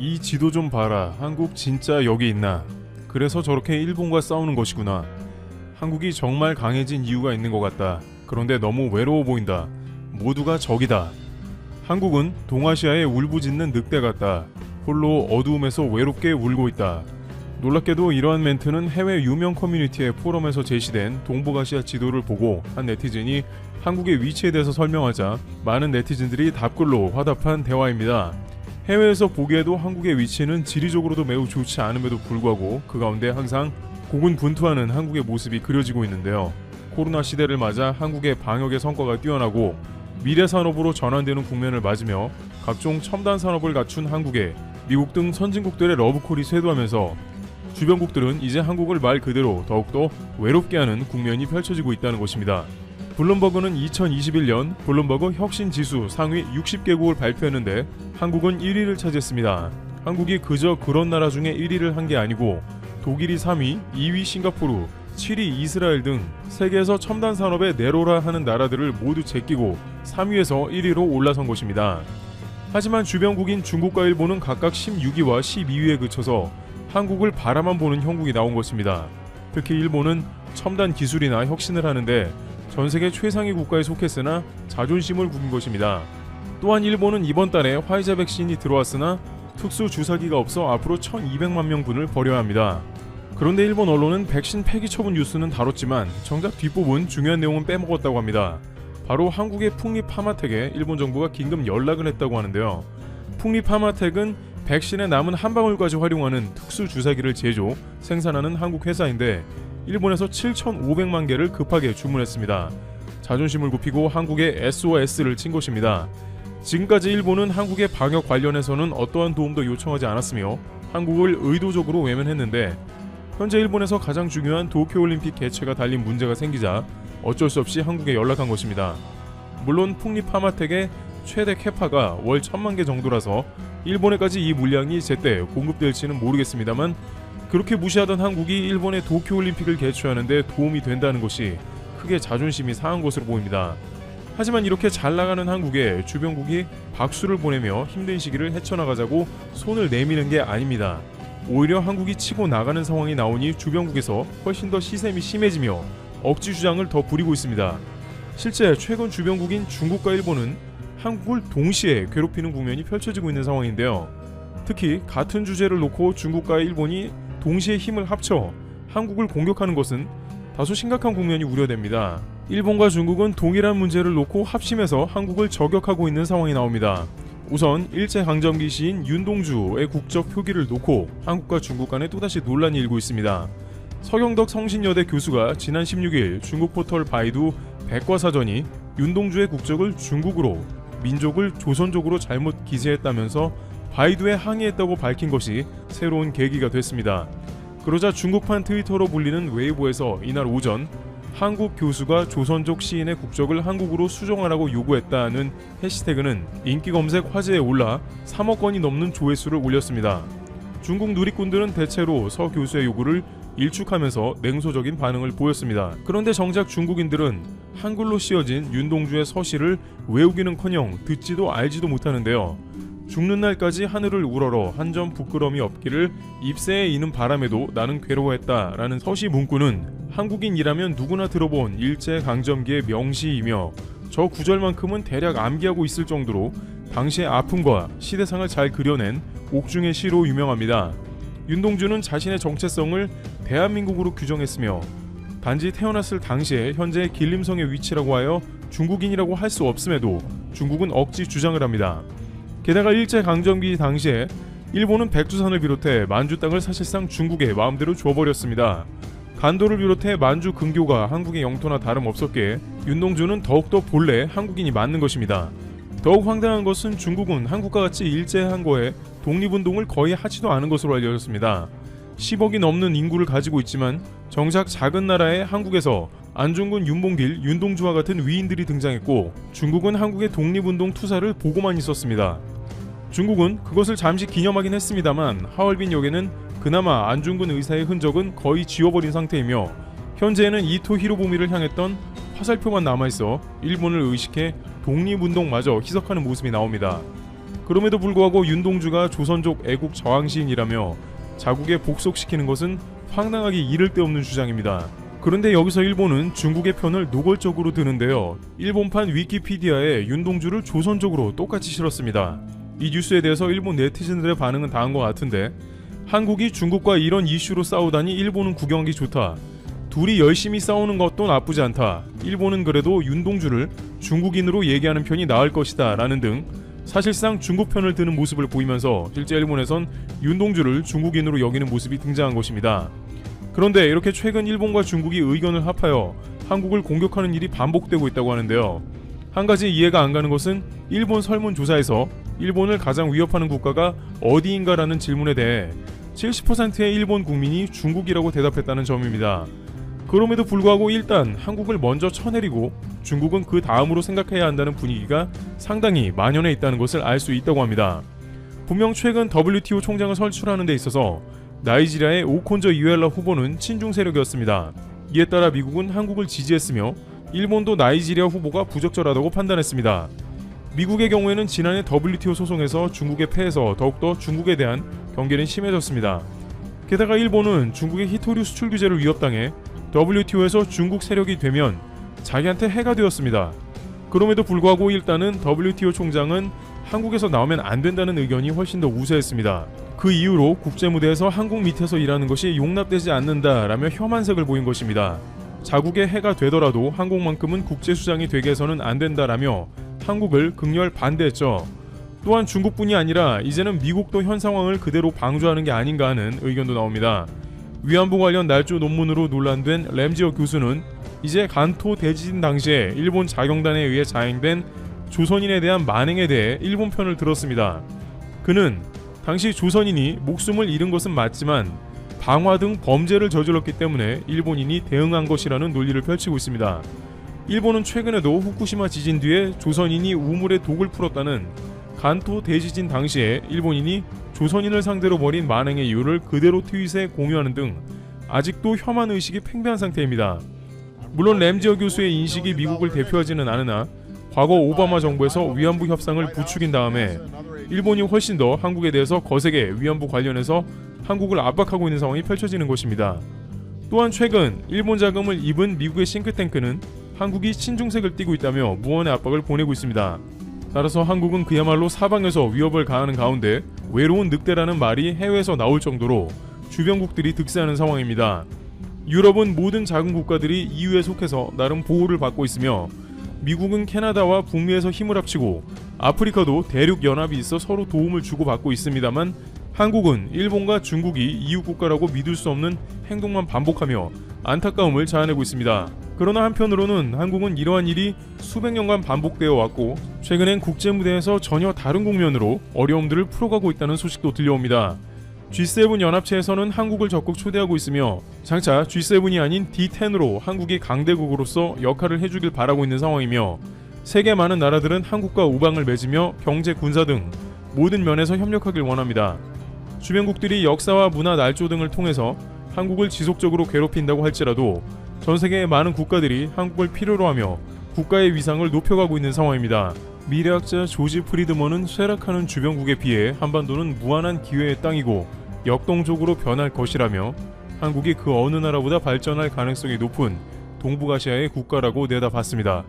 이 지도 좀 봐라. 한국 진짜 여기 있나? 그래서 저렇게 일본과 싸우는 것이구나. 한국이 정말 강해진 이유가 있는 것 같다. 그런데 너무 외로워 보인다. 모두가 적이다. 한국은 동아시아의 울부짖는 늑대 같다. 홀로 어두움에서 외롭게 울고 있다. 놀랍게도 이러한 멘트는 해외 유명 커뮤니티의 포럼에서 제시된 동북아시아 지도를 보고 한 네티즌이 한국의 위치에 대해서 설명하자 많은 네티즌들이 답글로 화답한 대화입니다. 해외에서 보기에도 한국의 위치는 지리적으로도 매우 좋지 않음에도 불구하고 그 가운데 항상 고군분투하는 한국의 모습이 그려지고 있는데요. 코로나 시대를 맞아 한국의 방역의 성과가 뛰어나고 미래 산업으로 전환되는 국면을 맞으며 각종 첨단 산업을 갖춘 한국에 미국 등 선진국들의 러브콜이 쇄도하면서 주변국들은 이제 한국을 말 그대로 더욱더 외롭게 하는 국면이 펼쳐지고 있다는 것입니다. 블룸버그는 2021년 블룸버그 혁신 지수 상위 60개국을 발표했는데 한국은 1위를 차지했습니다. 한국이 그저 그런 나라 중에 1위를 한 게 아니고 독일이 3위, 2위 싱가포르, 7위 이스라엘 등 세계에서 첨단 산업에 내로라 하는 나라들을 모두 제끼고 3위에서 1위로 올라선 것입니다. 하지만 주변국인 중국과 일본은 각각 16위와 12위에 그쳐서 한국을 바라만 보는 형국이 나온 것입니다. 특히 일본은 첨단 기술이나 혁신을 하는데 전 세계 최상위 국가에 속했으나 자존심을 구긴 것입니다. 또한 일본은 이번 달에 화이자 백신이 들어왔으나 특수 주사기가 없어 앞으로 1,200만 명분을 버려야 합니다. 그런데 일본 언론은 백신 폐기 처분 뉴스는 다뤘지만 정작 뒷부분 중요한 내용은 빼먹었다고 합니다. 바로 한국의 풍리 파마텍에 일본 정부가 긴급 연락을 했다고 하는데요. 풍리 파마텍은 백신의 남은 한 방울까지 활용하는 특수 주사기를 제조, 생산하는 한국 회사인데 일본에서 7,500만 개를 급하게 주문했습니다. 자존심을 굽히고 한국에 SOS를 친 것입니다. 지금까지 일본은 한국의 방역 관련해서는 어떠한 도움도 요청하지 않았으며 한국을 의도적으로 외면했는데 현재 일본에서 가장 중요한 도쿄올림픽 개최가 달린 문제가 생기자 어쩔 수 없이 한국에 연락한 것입니다. 물론 풍리 파마텍의 최대 캐파가 월 천만 개 정도라서 일본에까지 이 물량이 제때 공급될지는 모르겠습니다만 그렇게 무시하던 한국이 일본의 도쿄올림픽을 개최하는데 도움이 된다는 것이 크게 자존심이 상한 것으로 보입니다. 하지만 이렇게 잘 나가는 한국에 주변국이 박수를 보내며 힘든 시기를 헤쳐나가자고 손을 내미는 게 아닙니다. 오히려 한국이 치고 나가는 상황이 나오니 주변국에서 훨씬 더 시샘이 심해지며 억지 주장을 더 부리고 있습니다. 실제 최근 주변국인 중국과 일본은 한국을 동시에 괴롭히는 국면이 펼쳐지고 있는 상황인데요. 특히 같은 주제를 놓고 중국과 일본이 동시에 힘을 합쳐 한국을 공격하는 것은 다소 심각한 국면이 우려됩니다. 일본과 중국은 동일한 문제를 놓고 합심해서 한국을 저격하고 있는 상황이 나옵니다. 우선 일제 강점기 시인 윤동주의 국적 표기를 놓고 한국과 중국 간에 또다시 논란이 일고 있습니다. 서경덕 성신여대 교수가 지난 16일 중국 포털 바이두 백과사전이 윤동주의 국적을 중국으로 민족을 조선족으로 잘못 기재했다면서 바이두에 항의했다고 밝힌 것이 새로운 계기가 됐습니다. 그러자 중국판 트위터로 불리는 웨이보에서 이날 오전 한국 교수가 조선족 시인의 국적을 한국으로 수정하라고 요구했다는 해시태그는 인기 검색 화제에 올라 3억 건이 넘는 조회수를 올렸습니다. 중국 누리꾼들은 대체로 서 교수의 요구를 일축하면서 냉소적인 반응을 보였습니다. 그런데 정작 중국인들은 한글로 씌어진 윤동주의 서시를 외우기는커녕 듣지도 알지도 못하는데요. 죽는 날까지 하늘을 우러러 한 점 부끄럼이 없기를 입새에 이는 바람에도 나는 괴로워했다라는 서시 문구는 한국인이라면 누구나 들어본 일제 강점기의 명시이며 저 구절만큼은 대략 암기하고 있을 정도로 당시의 아픔과 시대상을 잘 그려낸 옥중의 시로 유명합니다. 윤동주는 자신의 정체성을 대한민국으로 규정했으며 단지 태어났을 당시에 현재 길림성의 위치라고 하여 중국인이라고 할 수 없음에도 중국은 억지 주장을 합니다. 게다가 일제 강점기 당시에 일본은 백두산을 비롯해 만주 땅을 사실상 중국에 마음대로 줘버렸습니다. 간도를 비롯해 만주 근교가 한국의 영토나 다름없었기에 윤동주는 더욱더 본래 한국인이 맞는 것입니다. 더욱 황당한 것은 중국은 한국과 같이 일제한 거에 독립운동을 거의 하지도 않은 것으로 알려졌습니다. 10억이 넘는 인구를 가지고 있지만 정작 작은 나라의 한국에서 안중근, 윤봉길, 윤동주와 같은 위인들이 등장했고 중국은 한국의 독립운동 투사를 보고만 있었습니다. 중국은 그것을 잠시 기념하긴 했습니다만 하얼빈 역에는 그나마 안중근 의사의 흔적은 거의 지워버린 상태이며 현재는 이토 히로부미를 향했던 화살표만 남아있어 일본을 의식해 독립운동마저 희석하는 모습이 나옵니다. 그럼에도 불구하고 윤동주가 조선족 애국 저항시인이라며 자국에 복속시키는 것은 황당하기 이를 데 없는 주장입니다. 그런데 여기서 일본은 중국의 편을 노골적으로 드는데요. 일본판 위키피디아에 윤동주를 조선족으로 똑같이 실었습니다. 이 뉴스에 대해서 일본 네티즌들의 반응은 것 같은데 한국이 중국과 이런 이슈로 싸우다니 일본은 구경하기 좋다. 둘이 열심히 싸우는 것도 나쁘지 않다. 일본은 그래도 윤동주를 중국인으로 얘기하는 편이 나을 것이다. 라는 등 사실상 중국 편을 드는 모습을 보이면서 실제 일본에선 윤동주를 중국인으로 여기는 모습이 등장한 것입니다. 그런데 이렇게 최근 일본과 중국이 의견을 합하여 한국을 공격하는 일이 반복되고 있다고 하는데요. 한 가지 이해가 안 가는 것은 일본 설문조사에서 일본을 가장 위협하는 국가가 어디인가라는 질문에 대해 70%의 일본 국민이 중국이라고 대답했다는 점입니다. 그럼에도 불구하고 일단 한국을 먼저 쳐내리고 중국은 그 다음으로 생각해야 한다는 분위기가 상당히 만연해 있다는 것을 알 수 있다고 합니다. 분명 최근 WTO 총장을 선출하는 데 있어서 나이지리아의 오콘저 이웰라 후보는 친중 세력이었습니다. 이에 따라 미국은 한국을 지지했으며 일본도 나이지리아 후보가 부적절하다고 판단했습니다. 미국의 경우에는 지난해 WTO 소송에서 중국에 패해서 더욱더 중국에 대한 경계는 심해졌습니다. 게다가 일본은 중국의 히토류 수출 규제를 위협당해 WTO에서 중국 세력이 되면 자기한테 해가 되었습니다. 그럼에도 불구하고 일단은 WTO 총장은 한국에서 나오면 안 된다는 의견이 훨씬 더 우세했습니다. 그 이후로 국제 무대에서 한국 밑에서 일하는 것이 용납되지 않는다라며 혐한색을 보인 것입니다. 자국의 해가 되더라도 한국만큼은 국제 수장이 되게 해서는 안 된다라며 한국을 극렬 반대했죠. 또한 중국뿐이 아니라 이제는 미국도 현 상황을 그대로 방조하는 게 아닌가 하는 의견도 나옵니다. 위안부 관련 날조 논문으로 논란된 램지어 교수는 이제 간토 대지진 당시에 일본 자경단에 의해 자행된 조선인에 대한 만행에 대해 일본 편을 들었습니다. 그는 당시 조선인이 목숨을 잃은 것은 맞지만 방화 등 범죄를 저질렀기 때문에 일본인이 대응한 것이라는 논리를 펼치고 있습니다. 일본은 최근에도 후쿠시마 지진 뒤에 조선인이 우물에 독을 풀었다는 간토 대지진 당시에 일본인이 조선인을 상대로 벌인 만행의 이유를 그대로 트윗에 공유하는 등 아직도 혐한 의식이 팽배한 상태입니다. 물론 램지어 교수의 인식이 미국을 대표하지는 않으나 과거 오바마 정부에서 위안부 협상을 부추긴 다음에 일본이 훨씬 더 한국에 대해서 거세게 위안부 관련해서 한국을 압박하고 있는 상황이 펼쳐지는 것입니다. 또한 최근 일본 자금을 입은 미국의 싱크탱크는 한국이 친중색을 띠고 있다며 무언의 압박을 보내고 있습니다. 따라서 한국은 그야말로 사방에서 위협을 가하는 가운데 외로운 늑대라는 말이 해외에서 나올 정도로 주변국들이 득세하는 상황입니다. 유럽은 모든 작은 국가들이 EU에 속해서 나름 보호를 받고 있으며 미국은 캐나다와 북미에서 힘을 합치고 아프리카도 대륙 연합이 있어 서로 도움을 주고받고 있습니다만 한국은 일본과 중국이 이웃 국가라고 믿을 수 없는 행동만 반복하며 안타까움을 자아내고 있습니다. 그러나 한편으로는 한국은 이러한 일이 수백 년간 반복되어 왔고 최근엔 국제 무대에서 전혀 다른 국면으로 어려움들을 풀어가고 있다는 소식도 들려옵니다. G7 연합체에서는 한국을 적극 초대하고 있으며 장차 G7이 아닌 D10으로 한국이 강대국으로서 역할을 해주길 바라고 있는 상황이며 세계 많은 나라들은 한국과 우방을 맺으며 경제, 군사 등 모든 면에서 협력하길 원합니다. 주변국들이 역사와 문화 날조 등을 통해서 한국을 지속적으로 괴롭힌다고 할지라도 전 세계의 많은 국가들이 한국을 필요로 하며 국가의 위상을 높여가고 있는 상황입니다. 미래학자 조지 프리드먼은 쇠락하는 주변국에 비해 한반도는 무한한 기회의 땅이고 역동적으로 변할 것이라며 한국이 그 어느 나라보다 발전할 가능성이 높은 동북아시아의 국가라고 내다봤습니다.